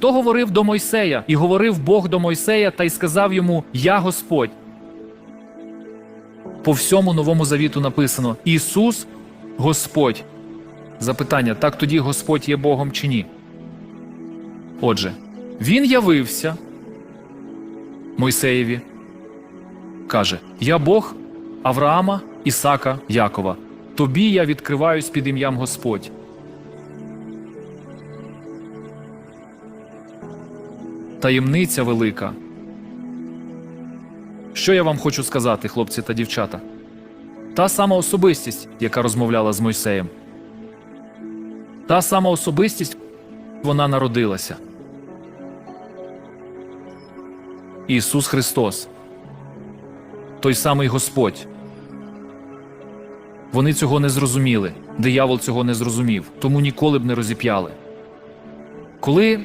Хто говорив до Мойсея, і говорив Бог до Мойсея та й сказав йому: Я Господь. По всьому новому завіту написано: Ісус Господь. Запитання: так тоді Господь є Богом чи ні? Отже, Він явився Мойсеєві, каже: Я Бог Авраама, Ісака, Якова. Тобі я відкриваюсь під ім'ям Господь. Таємниця велика. Що я вам хочу сказати, хлопці та дівчата? Та сама особистість, яка розмовляла з Мойсеєм. Та сама особистість вона народилася. Ісус Христос. Той самий Господь. Вони цього не зрозуміли. Диявол цього не зрозумів, тому ніколи б не розіп'яли. Коли